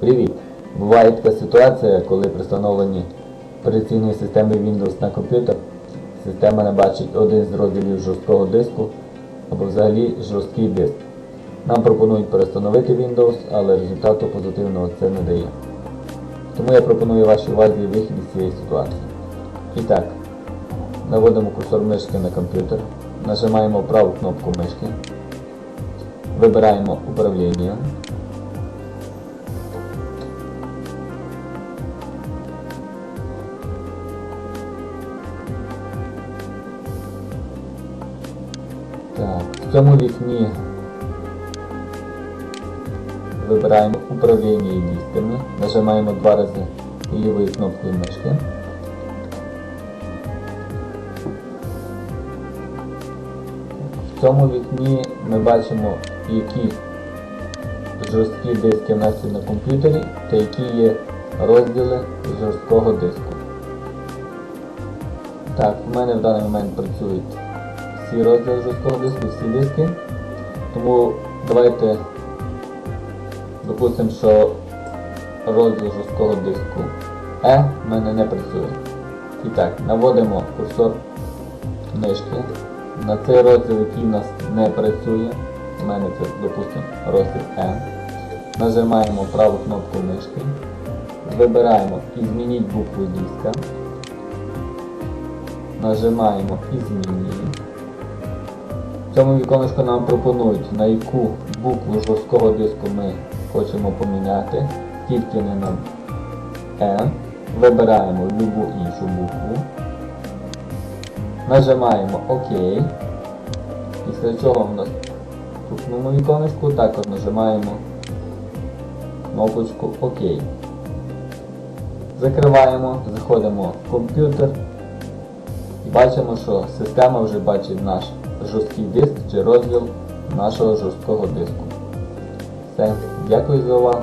Привіт! Буває така ситуація, коли при встановленні операційної системи Windows на комп'ютер система не бачить один з розділів жорсткого диску або взагалі жорсткий диск. Нам пропонують перестановити Windows, але результату позитивного це не дає. Тому я пропоную вашій увазі вихід із цієї ситуації. І так, наводимо курсор мишки на комп'ютер, нажимаємо праву кнопку мишки, вибираємо управління. Так, в цьому вікні вибираємо управління і нажимаємо два рази лівою кнопкою мишки. В цьому вікні ми бачимо, які жорсткі диски в нас є на комп'ютері та які є розділи жорсткого диску. Так, в мене в даний момент працюють всі розділи диску, всі диски. Тому давайте допустимо, що розділ жорсткого диску E в мене не працює. І так, наводимо курсор мишки на цей розділ, який у нас не працює. У мене це, допустимо, розділ N. Нажимаємо праву кнопку мишки. Вибираємо і змініть букву диска. Нажимаємо і змінюємо. В цьому віконечку нам пропонують, на яку букву жорсткого диску ми хочемо поміняти, тільки не на N. Вибираємо любу іншу букву. Нажимаємо ОК. Після цього в наступному віконечку також нажимаємо кнопочку ОК. Закриваємо, заходимо в комп'ютер і бачимо, що система вже бачить наш жорсткий диск чи розділ нашого жорсткого диску. Все, дякую за увагу.